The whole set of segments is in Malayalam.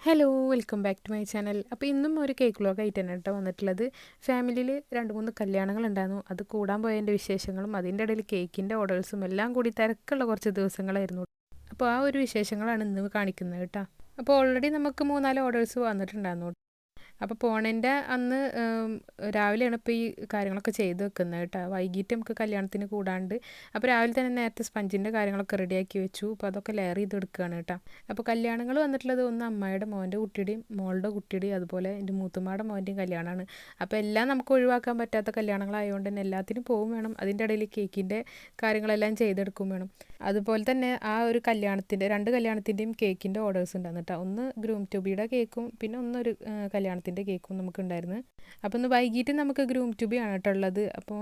Hello welcome back to my channel അപ്പോൾ ഇന്നും ഒരു കേക്ക് വ്ലോഗ് ആയിട്ട് തന്നെ കേട്ടോ വന്നിട്ടുള്ളത്. ഫാമിലിയിൽ രണ്ട് മൂന്ന് കല്യാണങ്ങൾ ഉണ്ടായിരുന്നു. അത് കൂടാൻ പോയതിന്റെ വിശേഷങ്ങളും അതിന്റെ ഇടയിൽ കേക്കിന്റെ ഓർഡേഴ്സും എല്ലാം കൂടി തിരക്കുള്ള കുറച്ച് ദിവസങ്ങളായിരുന്നു. അപ്പോൾ ആ ഒരു വിശേഷങ്ങളാണ് ഇന്ന് കാണിക്കുന്നത് കേട്ടോ. അപ്പോൾ ഓൾറെഡി നമുക്ക് മൂന്നാൽ ഓർഡേഴ്സ് വന്നിട്ടുണ്ടായിരുന്നു. അപ്പോൾ പോണേന്റെ അന്ന് രാവിലെയാണ് ഇപ്പോൾ ഈ കാര്യങ്ങളൊക്കെ ചെയ്ത് വെക്കുന്നത് കേട്ടോ. വൈകിട്ട് നമുക്ക് കല്യാണത്തിന് കൂടാണ്ട്. അപ്പോൾ രാവിലെ തന്നെ നേരത്തെ സ്പഞ്ചിന്റെ കാര്യങ്ങളൊക്കെ റെഡിയാക്കി വെച്ചു. അപ്പോൾ അതൊക്കെ ലെയർ ചെയ്ത് എടുക്കുകയാണ് കേട്ടോ. അപ്പോൾ കല്യാണങ്ങൾ വന്നിട്ടുള്ളത് ഒന്ന് അമ്മയുടെ മോന്റെ കുട്ടിയുടെയും മോളുടെ കുട്ടിയുടെയും അതുപോലെ എന്റെ മൂത്തുമ്മയുടെ മോന്റെയും കല്യാണമാണ്. അപ്പോൾ എല്ലാം നമുക്ക് ഒഴിവാക്കാൻ പറ്റാത്ത കല്യാണങ്ങളായതുകൊണ്ട് തന്നെ എല്ലാത്തിനും പോകും വേണം. അതിന്റെ ഇടയിൽ കേക്കിന്റെ കാര്യങ്ങളെല്ലാം ചെയ്തെടുക്കും വേണം. അതുപോലെ തന്നെ ആ ഒരു കല്യാണത്തിന്റെ രണ്ട് കല്യാണത്തിന്റെയും കേക്കിന്റെ ഓർഡേഴ്സ് ഉണ്ടായിരുന്നു കേട്ടോ. ഒന്ന് ഗ്രൂം ട്യൂബിയുടെ കേക്കും പിന്നെ ഒന്നൊരു കല്യാണത്തിന്റെ കേക്കും നമുക്കുണ്ടായിരുന്നു. അപ്പോൾ ഒന്ന് വൈകിട്ട് നമുക്ക് ഗ്രൂം ട്യൂബിയാണ് കേട്ടോ ഉള്ളത് അപ്പോൾ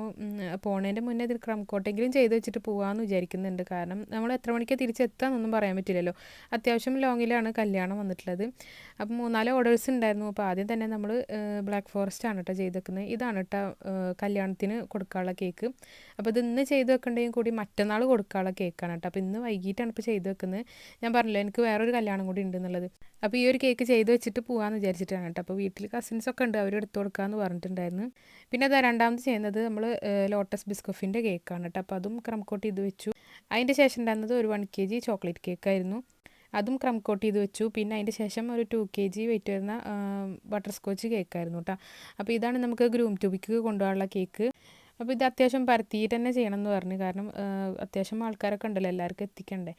പോണേന്റെ മുന്നേ ഇതിൽ ക്രം കോട്ടെങ്കിലും ചെയ്ത് വെച്ചിട്ട് പോകാമെന്ന് വിചാരിക്കുന്നുണ്ട്. കാരണം നമ്മൾ എത്ര മണിക്ക് തിരിച്ചെത്താമെന്നൊന്നും പറയാൻ പറ്റില്ലല്ലോ. അത്യാവശ്യം ലോങ്ങിലാണ് കല്യാണം വന്നിട്ടുള്ളത്. അപ്പോൾ മൂന്നാൽ ഓർഡേഴ്സ് ഉണ്ടായിരുന്നു. അപ്പോൾ ആദ്യം തന്നെ നമ്മൾ ബ്ലാക്ക് ഫോറസ്റ്റ് ആണ് കേട്ടോ ചെയ്ത് വെക്കുന്നത് ഇതാണ് കേട്ടോ കല്യാണത്തിന് കൊടുക്കാനുള്ള കേക്ക്. അപ്പോൾ ഇത് ഇന്ന് ചെയ്ത് വെക്കേണ്ടെങ്കിൽ കൂടി മറ്റന്നാൾ കൊടുക്കാനുള്ള കേക്കാണ് കേട്ടോ അപ്പോൾ ഇന്ന് വൈകിട്ടാണ് ഇപ്പോൾ ചെയ്ത് വെക്കുന്നത് ഞാൻ പറഞ്ഞല്ലോ എനിക്ക് വേറൊരു കല്യാണം കൂടി ഉണ്ടെന്നുള്ളത് അപ്പോൾ ഈ ഒരു കേക്ക് ചെയ്ത് വെച്ചിട്ട് പോകാമെന്ന് വിചാരിച്ചിട്ടാണ് കേട്ടോ അപ്പോൾ വീട്ടിൽ കസിൻസ് ഒക്കെ ഉണ്ട് അവർ എടുത്തു കൊടുക്കാമെന്ന് പറഞ്ഞിട്ടുണ്ടായിരുന്നു. പിന്നെ അതാ രണ്ടാമത് ചെയ്യുന്നത് നമ്മൾ ലോട്ടസ് ബിസ്കഫിന്റെ കേക്കാണ് കേട്ടോ. അപ്പോൾ അതും ക്രം കോട്ട് ചെയ്ത് വെച്ചു. അതിന്റെ ശേഷം ഉണ്ടായിരുന്നത് ഒരു വൺ കെ ജി ചോക്ലേറ്റ് കേക്കായിരുന്നു. അതും ക്രം കോട്ട് ചെയ്ത് വെച്ചു. പിന്നെ അതിന്റെ ശേഷം ഒരു ടു കെ ജി വെയിറ്റ് വരുന്ന ബട്ടർ സ്കോച്ച് കേക്കായിരുന്നു കേട്ടോ. അപ്പോൾ ഇതാണ് നമുക്ക് ഗ്രൂം ട്യൂബിക്ക് കൊണ്ടുപോകാനുള്ള കേക്ക്. അപ്പോൾ ഇത് അത്യാവശ്യം പരത്തിയിട്ട് തന്നെ ചെയ്യണം എന്ന് പറഞ്ഞു. കാരണം അത്യാവശ്യം ആൾക്കാരൊക്കെ ഉണ്ടല്ലോ എല്ലാവർക്കും എത്തിക്കണ്ടേ.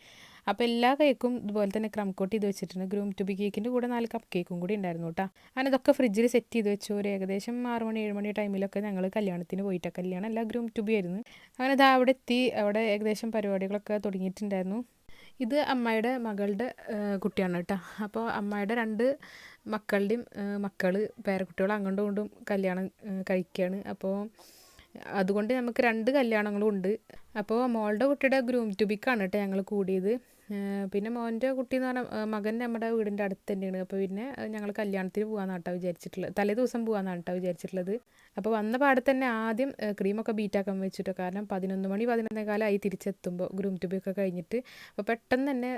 അപ്പോൾ എല്ലാ കേക്കും ഇതുപോലെ തന്നെ ക്രം കോട്ട് ചെയ്ത് വെച്ചിട്ടുണ്ട്. ഗ്രൂം ടു ബി കേക്കിന്റെ കൂടെ നാല് കപ്പ് കേക്കും കൂടി ഉണ്ടായിരുന്നു കേട്ടോ അങ്ങനെ ഇതൊക്കെ ഫ്രിഡ്ജിൽ സെറ്റ് ചെയ്ത് വെച്ചു. ഒരു ഏകദേശം ആറ് മണി ഏഴ് മണി ടൈമിലൊക്കെ ഞങ്ങൾ കല്യാണത്തിന് പോയിട്ട്. കല്യാണം എല്ലാ ഗ്രൂം ടു ബി ആയിരുന്നു. അങ്ങനെ ഇതാ അവിടെ എത്തി. അവിടെ ഏകദേശം പരിപാടികളൊക്കെ തുടങ്ങിയിട്ടുണ്ടായിരുന്നു. ഇത് അമ്മയുടെ മകളുടെ കുട്ടിയാണ് കേട്ടോ അപ്പോൾ അമ്മയുടെ രണ്ട് മക്കളുടെയും മക്കൾ പേരക്കുട്ടികൾ അങ്ങോട്ടും ഇങ്ങോട്ടും കല്യാണം കഴിക്കുകയാണ് അപ്പോൾ അതുകൊണ്ട് നമുക്ക് രണ്ട് കല്യാണങ്ങളും ഉണ്ട്. അപ്പോൾ മോളുടെ കുട്ടിയുടെ ഗ്രൂം ട്യൂബിക്കാണ് കേട്ടോ ഞങ്ങൾ കൂടിയത്. പിന്നെ മോന്റെ കുട്ടി എന്ന് പറഞ്ഞാൽ മകൻ നമ്മുടെ വീടിന്റെ അടുത്ത് തന്നെയാണ് അപ്പോൾ പിന്നെ ഞങ്ങൾ കല്യാണത്തിന് പോകാമെന്നാണ് കേട്ടോ വിചാരിച്ചിട്ടുള്ളത് തലേ ദിവസം പോകാമെന്നാണ് കേട്ടോ വിചാരിച്ചിട്ടുള്ളത് അപ്പോൾ വന്ന പാടെ തന്നെ ആദ്യം ക്രീമൊക്കെ ബീറ്റാക്കാൻ വെച്ചിട്ടോ. കാരണം പതിനൊന്ന് മണി പതിനൊന്നേകാലമായി തിരിച്ചെത്തുമ്പോൾ ഗ്രൂം ട്യൂബൊക്കെ കഴിഞ്ഞിട്ട്. അപ്പോൾ പെട്ടെന്ന് തന്നെ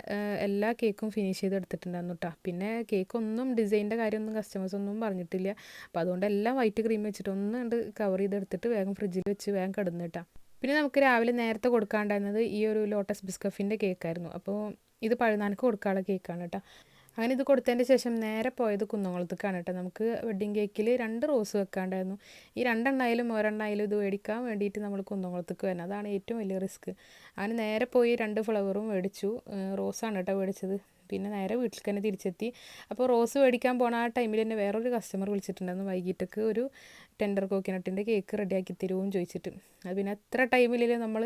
എല്ലാ കേക്കും ഫിനിഷ് ചെയ്ത് എടുത്തിട്ടുണ്ടായിരുന്നു കേട്ടോ പിന്നെ കേക്കൊന്നും ഡിസൈനിന്റെ കാര്യമൊന്നും കസ്റ്റമേഴ്സ് ഒന്നും പറഞ്ഞിട്ടില്ല. അപ്പോൾ അതുകൊണ്ട് എല്ലാം വൈറ്റ് ക്രീം വെച്ചിട്ട് ഒന്ന് കണ്ട് കവർ ചെയ്തെടുത്തിട്ട് വേഗം ഫ്രിഡ്ജിൽ വെച്ച് വേഗം കിടന്നു കേട്ടോ പിന്നെ നമുക്ക് രാവിലെ നേരത്തെ കൊടുക്കാണ്ടായിരുന്നത് ഈ ഒരു ലോട്ടസ് ബിസ്കഫിന്റെ കേക്കായിരുന്നു അപ്പോൾ ഇത് പഴുനാനക്ക് കൊടുക്കാനുള്ള കേക്കാണ് കേട്ടോ അങ്ങനെ ഇത് കൊടുത്തതിന്റെ ശേഷം നേരെ പോയത് കുന്നംകുളത്തേക്കാണ് കേട്ടോ നമുക്ക് വെഡ്ഡിങ് കേക്കിൽ രണ്ട് റോസ് വെക്കാണ്ടായിരുന്നു. ഈ രണ്ടെണ്ണായാലും ഒരെണ്ണായാലും ഇത് മേടിക്കാൻ വേണ്ടിയിട്ട് നമ്മൾ കുന്നംകുളത്തേക്ക് വരുന്നത് അതാണ് ഏറ്റവും വലിയ റിസ്ക് അങ്ങനെ നേരെ പോയി രണ്ട് ഫ്ലവറും മേടിച്ചു. റോസാണ് കേട്ടോ മേടിച്ചത്. പിന്നെ നേരെ വീട്ടിൽ തന്നെ തിരിച്ചെത്തി. അപ്പോൾ റോസ് മേടിക്കാൻ പോണ ആ ടൈമിൽ തന്നെ വേറൊരു കസ്റ്റമർ വിളിച്ചിട്ടുണ്ടായിരുന്നു. വൈകിട്ടൊക്കെ ഒരു ടെൻഡർ കോക്കനട്ടിന്റെ കേക്ക് റെഡിയാക്കി തരുമെന്ന് ചോദിച്ചിട്ട്. അത് പിന്നെ എത്ര ടൈമിൽ നമ്മൾ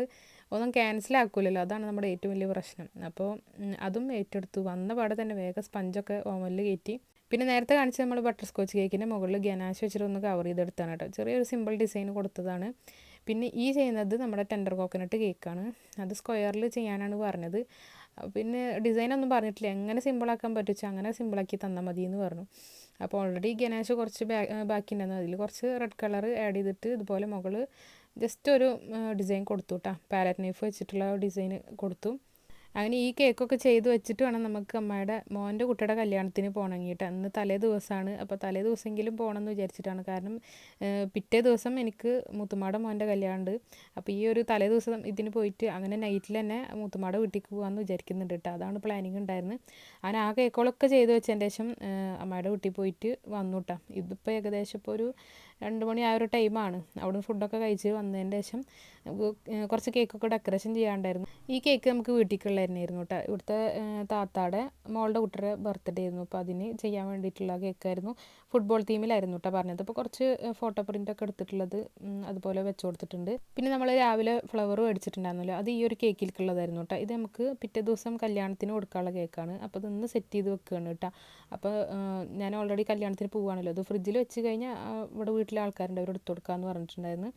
ഒന്നും ക്യാൻസൽ ആക്കൂലല്ലോ? അതാണ് നമ്മുടെ ഏറ്റവും വലിയ പ്രശ്നം. അപ്പോൾ അതും ഏറ്റെടുത്തു. വന്ന പാടെ തന്നെ വേഗം സ്പഞ്ചൊക്കെ ഓവനിൽ കയറ്റി. പിന്നെ നേരത്തെ കാണിച്ച നമ്മൾ ബട്ടർ സ്കോച്ച് കേക്കിന്റെ മുകളിൽ ഗനാശ് വെച്ചിട്ട് ഒന്ന് കവർ ചെയ്തെടുത്താണ് കേട്ടോ. ചെറിയൊരു സിമ്പിൾ ഡിസൈൻ കൊടുത്തതാണ്. പിന്നെ ഈ ചെയ്യുന്നത് നമ്മുടെ ടെൻഡർ കോക്കനട്ട് കേക്കാണ് അത് സ്ക്വയറിൽ ചെയ്യാനാണ് പറഞ്ഞത്. പിന്നെ ഡിസൈൻ ഒന്നും പറഞ്ഞിട്ടില്ല. എങ്ങനെ സിമ്പിളാക്കാൻ പറ്റുവെച്ചാൽ അങ്ങനെ സിമ്പിളാക്കി തന്നാൽ മതി എന്ന് പറഞ്ഞു. അപ്പോൾ ഓൾറെഡി ഗണേശ് കുറച്ച് ബാക്കി ഉണ്ടായിരുന്നു അതിൽ കുറച്ച് റെഡ് കളർ ആഡ് ചെയ്തിട്ട് ഇതുപോലെ മുകൾ ജസ്റ്റ് ഒരു ഡിസൈൻ കൊടുത്തു കേട്ടോ പാലറ്റ് നൈഫ് വെച്ചിട്ടുള്ള ഡിസൈൻ കൊടുത്തു. അങ്ങനെ ഈ കേക്കൊക്കെ ചെയ്ത് വെച്ചിട്ട് വേണം നമുക്ക് അമ്മയുടെ മോന്റെ കുട്ടിയുടെ കല്യാണത്തിന് പോകണമെങ്കിട്ട് അന്ന് തലേ ദിവസമാണ് അപ്പോൾ തലേ ദിവസമെങ്കിലും പോകണമെന്ന് വിചാരിച്ചിട്ടാണ്. കാരണം പിറ്റേ ദിവസം എനിക്ക് മുത്തുമാട മോന്റെ കല്യാണമുണ്ട് അപ്പോൾ ഈ ഒരു തലേ ദിവസം ഇതിന് പോയിട്ട് അങ്ങനെ നൈറ്റിൽ തന്നെ മുത്തുമാട വീട്ടിലേക്ക് പോകാമെന്ന് വിചാരിക്കുന്നുണ്ട് കേട്ടോ അതാണ് പ്ലാനിങ് ഉണ്ടായിരുന്നത് അങ്ങനെ ആ കേക്കുകളൊക്കെ ചെയ്ത് വെച്ചതിന് ശേഷം അമ്മയുടെ വീട്ടിൽ പോയിട്ട് വന്നു കേട്ടോ ഇതിപ്പോൾ ഏകദേശം ഇപ്പോൾ ഒരു രണ്ട് മണി ആ ഒരു ടൈമാണ് അവിടുന്ന് ഫുഡൊക്കെ കഴിച്ച് വന്നതിന് ശേഷം കുറച്ച് കേക്കൊക്കെ ഡെക്കറേഷൻ ചെയ്യാണ്ടായിരുന്നു ഈ കേക്ക് നമുക്ക് വീട്ടിലേക്കുള്ളതായിരുന്നു കേട്ടോ. ഇവിടുത്തെ താത്താടെ മോളുടെ കുട്ടിയുടെ ബർത്ത്ഡേ ആയിരുന്നു. അപ്പോൾ അതിന് ചെയ്യാൻ വേണ്ടിയിട്ടുള്ള കേക്കായിരുന്നു ഫുട്ബോൾ തീമിലായിരുന്നു കേട്ടോ പറഞ്ഞത്. അപ്പോൾ കുറച്ച് ഫോട്ടോ പ്രിന്റ് ഒക്കെ എടുത്തിട്ടുള്ളത് അതുപോലെ വെച്ച് കൊടുത്തിട്ടുണ്ട്. പിന്നെ നമ്മൾ രാവിലെ ഫ്ലവർ മേടിച്ചിട്ടുണ്ടായിരുന്നല്ലോ. അത് ഈ ഒരു കേക്കിലേക്കുള്ളതായിരുന്നു കേട്ടോ. ഇത് നമുക്ക് പിറ്റേ ദിവസം കല്യാണത്തിന് കൊടുക്കാനുള്ള കേക്കാണ് അപ്പോൾ ഇതൊന്ന് സെറ്റ് ചെയ്ത് വെക്കുകയാണ് കേട്ടോ. അപ്പോൾ ഞാൻ ഓൾറെഡി കല്യാണത്തിന് പോവുകയാണല്ലോ അത് ഫ്രിഡ്ജിൽ വെച്ച് കഴിഞ്ഞാൽ ഇവിടെ വീട്ടിലെ ആൾക്കാരുണ്ട്. അവർ എടുത്തു കൊടുക്കാമെന്ന് പറഞ്ഞിട്ടുണ്ടായിരുന്നു.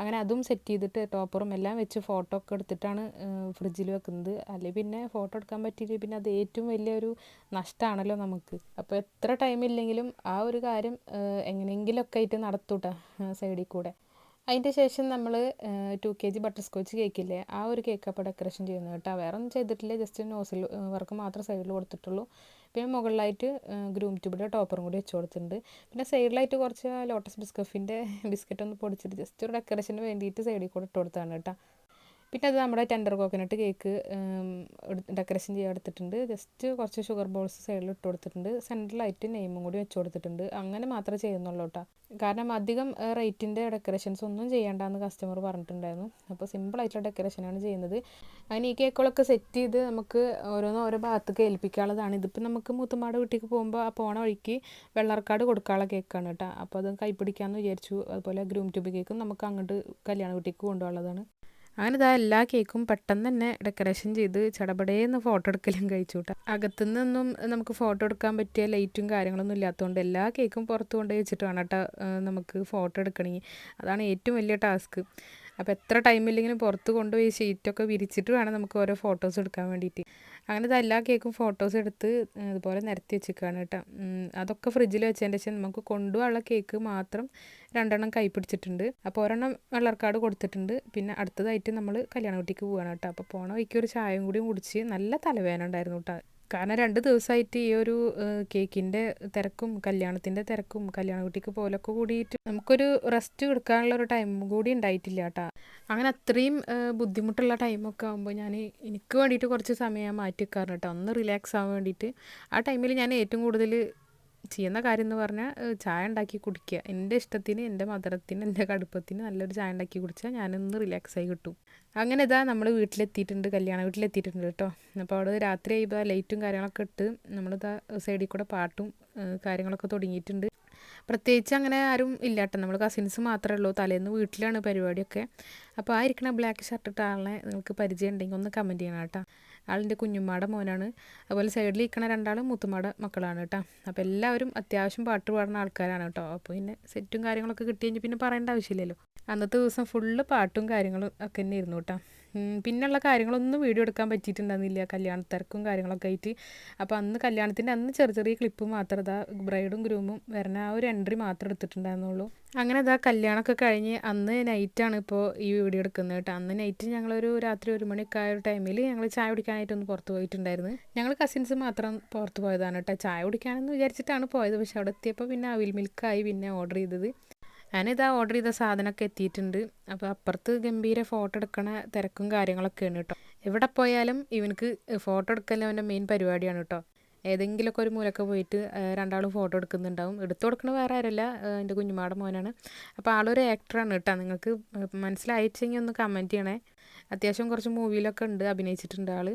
അങ്ങനെ അതും സെറ്റ് ചെയ്തിട്ട് ടോപ്പറും എല്ലാം വെച്ച് ഫോട്ടോ ഒക്കെ എടുത്തിട്ടാണ് ഫ്രിഡ്ജിൽ വെക്കുന്നത്. അല്ലെങ്കിൽ പിന്നെ ഫോട്ടോ എടുക്കാൻ പറ്റിയില്ല പിന്നെ അത് ഏറ്റവും വലിയൊരു നഷ്ടമാണല്ലോ നമുക്ക്. അപ്പോൾ എത്ര ടൈം ഇല്ലെങ്കിലും ആ ഒരു കാര്യം എങ്ങനെയെങ്കിലുമൊക്കെ ആയിട്ട് നടത്തൂട്ടാ സൈഡിൽ കൂടെ. അതിന്റെ ശേഷം നമ്മൾ two K G butterscotch കേക്കില്ലേ ആ ഒരു കേക്ക് അപ്പോൾ ഡെക്കറേഷൻ ചെയ്യുന്നത് കേട്ടോ. വേറെ ഒന്നും ചെയ്തിട്ടില്ല ജസ്റ്റ് നോസിൽ വർക്ക് മാത്രം സൈഡിൽ കൊടുത്തിട്ടുള്ളൂ. പിന്നെ മുകളിലായിട്ട് ഗ്രൂം ട്യൂബിന്റെ ടോപ്പറും കൂടി വെച്ച് കൊടുത്തിട്ടുണ്ട്. പിന്നെ സൈഡിലായിട്ട് കുറച്ച് ലോട്ടസ് ബിസ്കഫിന്റെ ബിസ്ക്കറ്റ് ഒന്ന് പൊടിച്ചിട്ട് ജസ്റ്റ് ഒരു ഡെക്കറേഷന് വേണ്ടിയിട്ട് സൈഡിൽ കൂടെ ഇട്ട് കൊടുത്താണ് കേട്ടോ. പിന്നെ അത് നമ്മുടെ ടെൻഡർ കോക്കനട്ട് കേക്ക് ഡെക്കറേഷൻ ചെയ്യാൻ എടുത്തിട്ടുണ്ട്. ജസ്റ്റ് കുറച്ച് ഷുഗർ ബോൾസ് സൈഡിൽ ഇട്ട് കൊടുത്തിട്ടുണ്ട്. സെന്ററിലായിട്ട് നെയിമും കൂടി വെച്ച് കൊടുത്തിട്ടുണ്ട്. അങ്ങനെ മാത്രമേ ചെയ്യുന്നുള്ളൂ കേട്ടോ കാരണം അധികം റേറ്റിന്റെ ഡെക്കറേഷൻസ് ഒന്നും ചെയ്യേണ്ടെന്ന് കസ്റ്റമർ പറഞ്ഞിട്ടുണ്ടായിരുന്നു. അപ്പോൾ സിമ്പിളായിട്ടുള്ള ഡെക്കറേഷനാണ് ചെയ്യുന്നത്. അങ്ങനെ ഈ കേക്കുകളൊക്കെ സെറ്റ് ചെയ്ത് നമുക്ക് ഓരോന്ന് ഓരോ ഭാഗത്തേക്ക് ഏൽപ്പിക്കാനുള്ളതാണ്. ഇതിപ്പോൾ നമുക്ക് മൂത്തുമാട് വീട്ടിലേക്ക് പോകുമ്പോൾ ആ പോണ വഴിക്ക് വെള്ളർക്കാട് കൊടുക്കാനുള്ള കേക്കാണ് കേട്ടോ അപ്പോൾ അത് കൈപ്പിടിക്കാമെന്ന് വിചാരിച്ചു. അതുപോലെ ഗ്രൂം ട്യൂബ് കേക്കും നമുക്ക് അങ്ങോട്ട് കല്യാണ വീട്ടിലേക്ക് കൊണ്ടുപോകാനുള്ളതാണ്. അങ്ങനെ ഇതാ എല്ലാ കേക്കും പെട്ടെന്ന് തന്നെ ഡെക്കറേഷൻ ചെയ്ത് ചടപടേന്ന് ഫോട്ടോ എടുക്കലും കഴിച്ചു കേട്ടോ അകത്തുനിന്നൊന്നും നമുക്ക് ഫോട്ടോ എടുക്കാൻ പറ്റിയ ലൈറ്റും കാര്യങ്ങളൊന്നും ഇല്ലാത്തതുകൊണ്ട് എല്ലാ കേക്കും പുറത്ത് കൊണ്ടുപോയി വെച്ചിട്ട് വേണം കേട്ടോ നമുക്ക് ഫോട്ടോ എടുക്കണമെങ്കിൽ അതാണ് ഏറ്റവും വലിയ ടാസ്ക്. അപ്പോൾ എത്ര ടൈമില്ലെങ്കിലും പുറത്ത് കൊണ്ടുപോയി ഷീറ്റൊക്കെ വിരിച്ചിട്ട് വേണം നമുക്ക് ഓരോ ഫോട്ടോസ് എടുക്കാൻ വേണ്ടിയിട്ട്. അങ്ങനെ എല്ലാ കേക്കും ഫോട്ടോസ് എടുത്ത് ഇതുപോലെ നിരത്തി വെച്ചിരിക്കുകയാണ് കേട്ടോ. അതൊക്കെ ഫ്രിഡ്ജിൽ വെച്ചതിന്റെ ശേഷം നമുക്ക് കൊണ്ടുപോകാനുള്ള കേക്ക് മാത്രം രണ്ടെണ്ണം കൈ പിടിച്ചിട്ടുണ്ട്. അപ്പോൾ ഒരെണ്ണം വെള്ളർക്കാട് കൊടുത്തിട്ടുണ്ട്. പിന്നെ അടുത്തതായിട്ട് നമ്മൾ കല്യാണ കുട്ടിക്ക് പോവുകയാണ് കേട്ടോ. അപ്പോൾ പോണ വഴിക്ക് ഒരു ചായയും കൂടി കുടിച്ച് നല്ല തലവേദന ഉണ്ടായിരുന്നു കേട്ടോ. കാരണം രണ്ട് ദിവസമായിട്ട് ഈ ഒരു കേക്കിന്റെ തിരക്കും കല്യാണത്തിന്റെ തിരക്കും കല്യാണ കുട്ടിക്ക് പോലൊക്കെ കൂടിയിട്ട് നമുക്കൊരു റെസ്റ്റ് കൊടുക്കാനുള്ള ഒരു ടൈം കൂടി ഉണ്ടായിട്ടില്ല കേട്ടോ. അങ്ങനെ അത്രയും ബുദ്ധിമുട്ടുള്ള ടൈമൊക്കെ ആകുമ്പോൾ ഞാൻ എനിക്ക് വേണ്ടിയിട്ട് കുറച്ച് സമയം മാറ്റി വെക്കാറുണ്ട് കേട്ടോ. ഒന്ന് റിലാക്സ് ആവാൻ വേണ്ടിയിട്ട്. ആ ടൈമിൽ ഞാൻ ഏറ്റവും കൂടുതൽ ചെയ്യുന്ന കാര്യം എന്ന് പറഞ്ഞാൽ ചായ ഉണ്ടാക്കി കുടിക്കുക. എന്റെ ഇഷ്ടത്തിന് എന്റെ മധുരത്തിന് എന്റെ കടുപ്പത്തിന് നല്ലൊരു ചായ ഉണ്ടാക്കി കുടിച്ചാൽ ഞാനൊന്ന് റിലാക്സ് ആയി കിട്ടും. അങ്ങനെ ഇതാ നമ്മൾ വീട്ടിലെത്തിയിട്ടുണ്ട് കല്യാണ വീട്ടിലെത്തിയിട്ടുണ്ട് കേട്ടോ. അപ്പോൾ അവിടെ രാത്രി ആയിപ്പോൾ ലൈറ്റും കാര്യങ്ങളൊക്കെ ഇട്ട് നമ്മളിതാ സൈഡിൽ കൂടെ പാട്ടും കാര്യങ്ങളൊക്കെ തുടങ്ങിയിട്ടുണ്ട്. പ്രത്യേകിച്ച് അങ്ങനെ ആരും ഇല്ല കേട്ടോ നമ്മൾ കസിൻസ് മാത്രമേ ഉള്ളൂ. തലേന്ന് വീട്ടിലാണ് പരിപാടിയൊക്കെ. അപ്പോൾ ആ ഇരിക്കുന്ന ബ്ലാക്ക് ഷർട്ട് ഇട്ട ആളിനെ നിങ്ങൾക്ക് പരിചയം ഉണ്ടെങ്കിൽ ഒന്ന് കമന്റ് ചെയ്യണം കേട്ടോ. ആളിന്റെ കുഞ്ഞുമ്മാടെ മോനാണ്. അതുപോലെ സൈഡിൽ ഇരിക്കുന്ന രണ്ടാളും മുത്തുമാടെ മക്കളാണ് കേട്ടോ. അപ്പോൾ എല്ലാവരും അത്യാവശ്യം പാട്ട് പാടുന്ന ആൾക്കാരാണ് കേട്ടോ. അപ്പോൾ പിന്നെ സെറ്റും കാര്യങ്ങളൊക്കെ കിട്ടി കഴിഞ്ഞാൽ പിന്നെ പറയേണ്ട ആവശ്യമില്ലല്ലോ. അന്നത്തെ ദിവസം ഫുള്ള് പാട്ടും കാര്യങ്ങളും ഒക്കെ തന്നെ ഇരുന്നു കേട്ടോ. പിന്നെയുള്ള കാര്യങ്ങളൊന്നും വീഡിയോ എടുക്കാൻ പറ്റിയിട്ടുണ്ടായിരുന്നില്ല. കല്യാണ തിരക്കും കാര്യങ്ങളൊക്കെ ആയിട്ട്. അപ്പോൾ അന്ന് കല്യാണത്തിന്റെ അന്ന് ചെറിയ ചെറിയ ക്ലിപ്പ് മാത്രം ഇതാ ബ്രൈഡും ഗ്രൂമും വരുന്ന ആ ഒരു എൻട്രി മാത്രം എടുത്തിട്ടുണ്ടായിരുന്നുള്ളൂ. അങ്ങനെ ഇതാ കല്യാണമൊക്കെ കഴിഞ്ഞ് അന്ന് നൈറ്റാണ് ഇപ്പോൾ ഈ വീഡിയോ എടുക്കുന്നത് കേട്ടോ. അന്ന് നൈറ്റ് ഞങ്ങളൊരു രാത്രി ഒരു മണിയൊക്കെ ആയ ഒരു ടൈമിൽ ഞങ്ങൾ ചായ കുടിക്കാനായിട്ട് ഒന്ന് പുറത്ത് പോയിട്ടുണ്ടായിരുന്നു. ഞങ്ങൾ കസിൻസ് മാത്രം പുറത്ത് പോയതാണ് കേട്ടോ. ചായ കുടിക്കാനെന്ന് വിചാരിച്ചിട്ടാണ് പോയത്. പക്ഷെ അവിടെ എത്തിയപ്പോൾ പിന്നെ അവിൽ മിൽക്കായി പിന്നെ ഓർഡർ ചെയ്തത്. ഞാനിതാ ഓർഡർ ചെയ്ത സാധനമൊക്കെ എത്തിയിട്ടുണ്ട്. അപ്പോൾ അപ്പുറത്ത് ഗംഭീര ഫോട്ടോ എടുക്കണ തിരക്കും കാര്യങ്ങളൊക്കെയാണ് കേട്ടോ. എവിടെ പോയാലും ഇവനക്ക് ഫോട്ടോ എടുക്കലും അവന്റെ മെയിൻ പരിപാടിയാണ് കേട്ടോ. ഏതെങ്കിലുമൊക്കെ ഒരു മൂലൊക്കെ പോയിട്ട് രണ്ടാളും ഫോട്ടോ എടുക്കുന്നുണ്ടാവും. എടുത്തു കൊടുക്കുന്നത് വേറെ ആരല്ല എന്റെ കുഞ്ഞുമാടെ മോനാണ്. അപ്പോൾ ആളൊരു ആക്ടറാണ് കേട്ടോ. നിങ്ങൾക്ക് മനസ്സിലായിച്ചെങ്കിൽ ഒന്ന് കമന്റ് ചെയ്യണേ. അത്യാവശ്യം കുറച്ച് മൂവിയിലൊക്കെ ഉണ്ട് അഭിനയിച്ചിട്ടുണ്ട് ആൾ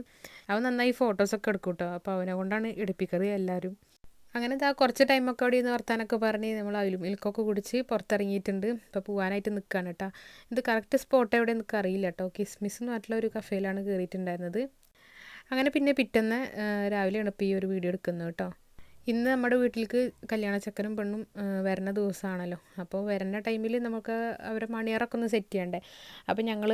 അവൻ നന്നായി ഫോട്ടോസൊക്കെ എടുക്കും കേട്ടോ. അപ്പോൾ അവനെ കൊണ്ടാണ് എടുപ്പിക്കുന്നത് എല്ലാവരും. അങ്ങനെ ഇതാ കുറച്ച് ടൈമൊക്കെ അവിടെ നിന്ന് വർത്താനൊക്കെ പറഞ്ഞ് നമ്മൾ അതിലും മിൽക്കൊക്കെ കുടിച്ച് പുറത്തിറങ്ങിയിട്ടുണ്ട്. ഇപ്പോൾ പോകാനായിട്ട് നിൽക്കുകയാണ് കേട്ടോ. ഇത് കറക്റ്റ് സ്പോട്ട് എവിടെ നിൽക്കുക അറിയില്ല കേട്ടോ. കിസ്മിസ് എന്ന് പറഞ്ഞിട്ടുള്ള ഒരു കഫേയിലാണ് കയറിയിട്ടുണ്ടായിരുന്നത് അങ്ങനെ പിന്നെ പിറ്റേന്ന് രാവിലെയാണ് ഇപ്പോൾ ഈ ഒരു വീഡിയോ എടുക്കുന്നത് കേട്ടോ. ഇന്ന് നമ്മുടെ വീട്ടിലേക്ക് കല്യാണ ചക്കനും പെണ്ണും വരുന്ന ദിവസമാണല്ലോ. അപ്പോൾ വരുന്ന ടൈമിൽ നമുക്ക് അവരെ മണിയറൊക്കെ ഒന്ന് സെറ്റ് ചെയ്യണ്ടേ? അപ്പോൾ ഞങ്ങൾ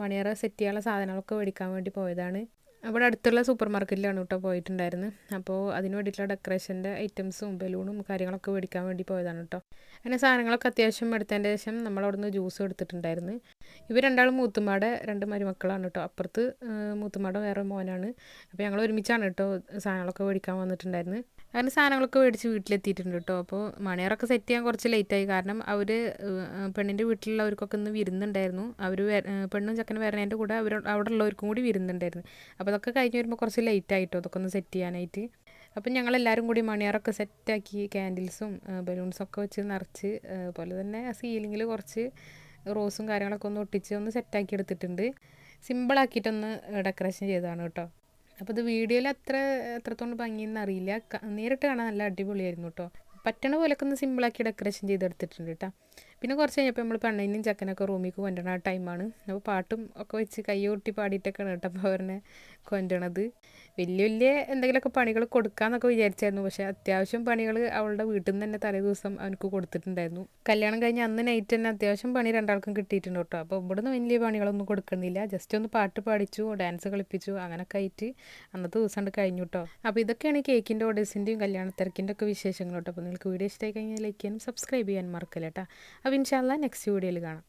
മണിയറ സെറ്റ് ചെയ്യാനുള്ള സാധനങ്ങളൊക്കെ മേടിക്കാൻ വേണ്ടി പോയതാണ്. അവിടെ അടുത്തുള്ള സൂപ്പർ മാർക്കറ്റിലാണ് കേട്ടോ പോയിട്ടുണ്ടായിരുന്നത് അപ്പോൾ അതിന് വേണ്ടിയിട്ടുള്ള ഡെക്കറേഷന്റെ ഐറ്റംസും ബലൂണും കാര്യങ്ങളൊക്കെ മേടിക്കാൻ വേണ്ടി പോയതാണ് കേട്ടോ അങ്ങനെ സാധനങ്ങളൊക്കെ അത്യാവശ്യം എടുത്തതിന്റെ ശേഷം നമ്മൾ അവിടുന്ന് ജ്യൂസ് എടുത്തിട്ടുണ്ടായിരുന്നു. ഇവർ രണ്ടാളും മൂത്തുമാടെ രണ്ട് മരുമക്കളാണ് കേട്ടോ അപ്പുറത്ത് മൂത്തുമാടെ വേറെ മോനാണ്. അപ്പോൾ ഞങ്ങൾ ഒരുമിച്ചാണ് കേട്ടോ സാധനങ്ങളൊക്കെ മേടിക്കാൻ വന്നിട്ടുണ്ടായിരുന്നത് അങ്ങനെ സാധനങ്ങളൊക്കെ മേടിച്ച് വീട്ടിലെത്തിയിട്ടുണ്ട് കേട്ടോ. അപ്പോൾ മണിയറൊക്കെ സെറ്റ് ചെയ്യാൻ കുറച്ച് ലേറ്റായി കാരണം അവർ പെണ്ണിന്റെ വീട്ടിലുള്ളവർക്കൊക്കെ ഒന്ന് വിരുന്നുണ്ടായിരുന്നു. അവർ പെണ്ണും ചക്കനും വരണേന്റെ കൂടെ അവർ അവിടെ ഉള്ളവർക്കും കൂടി വിരുന്നുണ്ടായിരുന്നു. അപ്പോൾ അതൊക്കെ കഴിഞ്ഞ് വരുമ്പോൾ കുറച്ച് ലേറ്റ് ആയിട്ടോ അതൊക്കെ ഒന്ന് സെറ്റ് ചെയ്യാനായിട്ട്. അപ്പം ഞങ്ങളെല്ലാവരും കൂടി മണിയറൊക്കെ സെറ്റാക്കി ക്യാൻഡിൽസും ബലൂൺസൊക്കെ വെച്ച് നിറച്ച് അതുപോലെ തന്നെ സീലിങ്ങിൽ കുറച്ച് റോസും കാര്യങ്ങളൊക്കെ ഒന്ന് ഒട്ടിച്ച് ഒന്ന് സെറ്റാക്കി എടുത്തിട്ടുണ്ട്. സിമ്പിളാക്കിയിട്ടൊന്ന് ഡെക്കറേഷൻ ചെയ്തതാണ് കേട്ടോ. അപ്പോൾ ഇത് വീഡിയോയിൽ അത്ര എത്രത്തോളം ഭംഗിയെന്ന് അറിയില്ല. നേരിട്ട് കാണാൻ നല്ല അടിപൊളിയായിരുന്നു കേട്ടോ പറ്റണ പോലൊക്കെ ഒന്ന് സിമ്പിളാക്കി ഡെക്കറേഷൻ ചെയ്തെടുത്തിട്ടുണ്ട് കേട്ടോ പിന്നെ കുറച്ച് കഴിഞ്ഞപ്പോൾ നമ്മൾ പെണ്ണിനും ചക്കനൊക്കെ റൂമിലേക്ക് കൊണ്ടുവരണ ആ ടൈമാണ്. അപ്പോൾ പാട്ടും ഒക്കെ വെച്ച് കൈ കൊട്ടി പാടിയിട്ടൊക്കെയാണ് കേട്ടോ അപ്പോൾ അവരെ കൊണ്ടുവരണത്. വലിയ വലിയ എന്തെങ്കിലുമൊക്കെ പണികൾ കൊടുക്കാമെന്നൊക്കെ വിചാരിച്ചായിരുന്നു. പക്ഷേ അത്യാവശ്യം പണികൾ അവളുടെ വീട്ടിൽ നിന്ന് തന്നെ തലേ ദിവസം അവനക്ക് കൊടുത്തിട്ടുണ്ടായിരുന്നു. കല്യാണം കഴിഞ്ഞ് അന്ന് നൈറ്റ് തന്നെ അത്യാവശ്യം പണി രണ്ടാൾക്കും കിട്ടിയിട്ടുണ്ട് കേട്ടോ. അപ്പോൾ ഇവിടുന്ന് വലിയ പണികളൊന്നും കൊടുക്കുന്നില്ല. ജസ്റ്റ് ഒന്ന് പാട്ട് പാടിച്ചു ഡാൻസ് കളിപ്പിച്ചു അങ്ങനെയൊക്കെ ആയിട്ട് അന്നത്തെ ദിവസം കൊണ്ട് കഴിഞ്ഞു കേട്ടോ. അപ്പോൾ ഇതൊക്കെയാണ് കേക്കിന്റെ ഓർഡേഴ്സിന്റെയും കല്യാണ തിരക്കിന്റെ ഒക്കെ വിശേഷങ്ങൾ കേട്ടോ. അപ്പോൾ നിങ്ങൾക്ക് വീഡിയോ ഇഷ്ടമായി കഴിഞ്ഞാൽ ലൈക്ക് ചെയ്യാനും സബ്സ്ക്രൈബ് ചെയ്യാനും മറക്കില്ല കേട്ടോ. അപ്പോൾ ഇൻഷാല്ല നെക്സ്റ്റ് വീഡിയോയിൽ കാണാം.